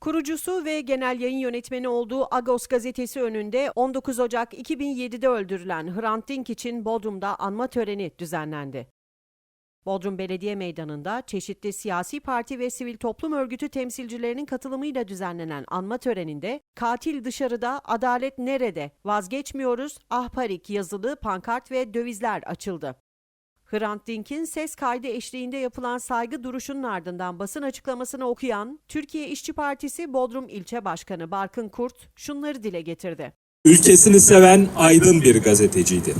Kurucusu ve genel yayın yönetmeni olduğu Agos gazetesi önünde 19 Ocak 2007'de öldürülen Hrant Dink için Bodrum'da anma töreni düzenlendi. Bodrum Belediye Meydanı'nda çeşitli siyasi parti ve sivil toplum örgütü temsilcilerinin katılımıyla düzenlenen anma töreninde katil dışarıda, adalet nerede, vazgeçmiyoruz, ahparik yazılı pankart ve dövizler açıldı. Hrant Dink'in ses kaydı eşliğinde yapılan saygı duruşunun ardından basın açıklamasını okuyan Türkiye İşçi Partisi Bodrum İlçe Başkanı Barkın Kurt şunları dile getirdi. Ülkesini seven aydın bir gazeteciydi.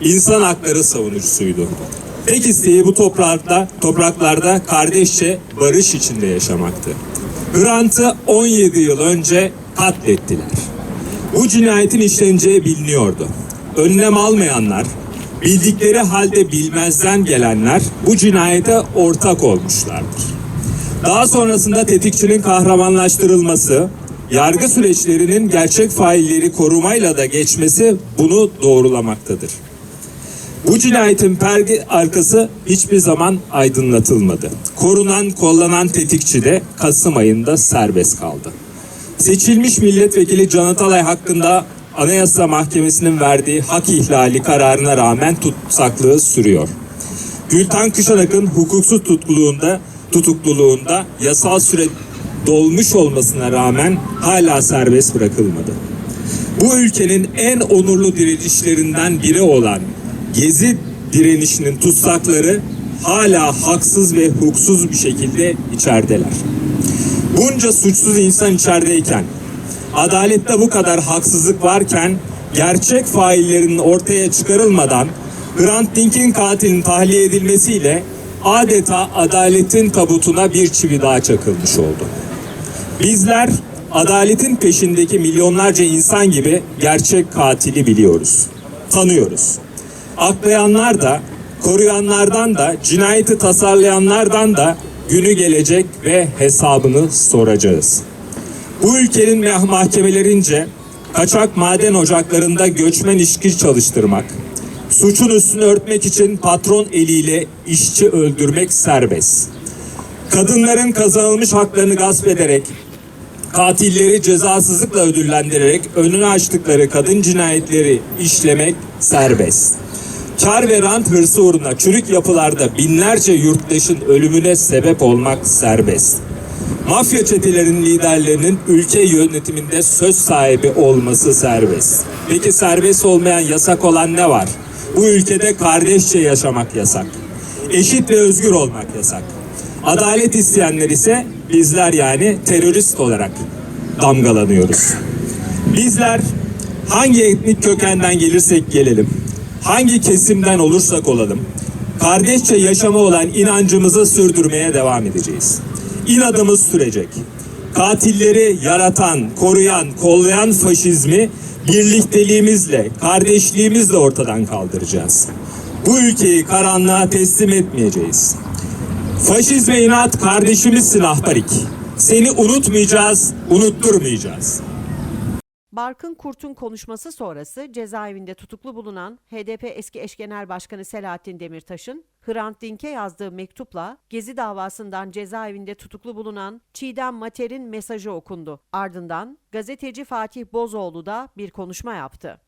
İnsan hakları savunucusuydu. Tek isteği bu topraklarda, topraklarda kardeşçe barış içinde yaşamaktı. Hrant'ı 17 yıl önce katlettiler. Bu cinayetin işleneceği biliniyordu. Önlem almayanlar, bildikleri halde bilmezden gelenler bu cinayete ortak olmuşlardır. Daha sonrasında tetikçinin kahramanlaştırılması, yargı süreçlerinin gerçek failleri korumayla da geçmesi bunu doğrulamaktadır. Bu cinayetin pergi arkası hiçbir zaman aydınlatılmadı. Korunan, kollanan tetikçi de Kasım ayında serbest kaldı. Seçilmiş milletvekili Can Atalay hakkında Anayasa Mahkemesi'nin verdiği hak ihlali kararına rağmen tutsaklığı sürüyor. Gülten Kışanak'ın hukuksuz tutukluluğunda, tutukluluğunda yasal süre dolmuş olmasına rağmen hala serbest bırakılmadı. Bu ülkenin en onurlu direnişlerinden biri olan Gezi direnişinin tutsakları hala haksız ve hukuksuz bir şekilde içerideler. Bunca suçsuz insan içerideyken, adalette bu kadar haksızlık varken, gerçek faillerin ortaya çıkarılmadan Hrant Dink'in katilinin tahliye edilmesiyle adeta adaletin tabutuna bir çivi daha çakılmış oldu. Bizler adaletin peşindeki milyonlarca insan gibi gerçek katili biliyoruz, tanıyoruz. Aklayanlar da, koruyanlardan da, cinayeti tasarlayanlardan da günü gelecek ve hesabını soracağız. Bu ülkenin mah- mahkemelerince kaçak maden ocaklarında göçmen işçi çalıştırmak, suçun üstünü örtmek için patron eliyle işçi öldürmek serbest. Kadınların kazanılmış haklarını gasp ederek katilleri cezasızlıkla ödüllendirerek önünü açtıkları kadın cinayetleri işlemek serbest. Kar ve rant hırsı uğruna çürük yapılarda binlerce yurttaşın ölümüne sebep olmak serbest. Mafya çetelerinin liderlerinin ülke yönetiminde söz sahibi olması serbest. Peki serbest olmayan yasak olan ne var? Bu ülkede kardeşçe yaşamak yasak. Eşit ve özgür olmak yasak. Adalet isteyenler ise bizler yani terörist olarak damgalanıyoruz. Bizler hangi etnik kökenden gelirsek gelelim, hangi kesimden olursak olalım, kardeşçe yaşama olan inancımızı sürdürmeye devam edeceğiz. İnadımız sürecek. Katilleri yaratan, koruyan, kollayan faşizmi birlikteliğimizle, kardeşliğimizle ortadan kaldıracağız. Bu ülkeyi karanlığa teslim etmeyeceğiz. Faşizme inat kardeşimizsin ahbarik. Seni unutmayacağız, unutturmayacağız. Barkın Kurt'un konuşması sonrası cezaevinde tutuklu bulunan HDP eski eş başkanı Selahattin Demirtaş'ın Hrant Dink'e yazdığı mektupla Gezi davasından cezaevinde tutuklu bulunan Çiğdem Mater'in mesajı okundu. Ardından gazeteci Fatih Bozoğlu da bir konuşma yaptı.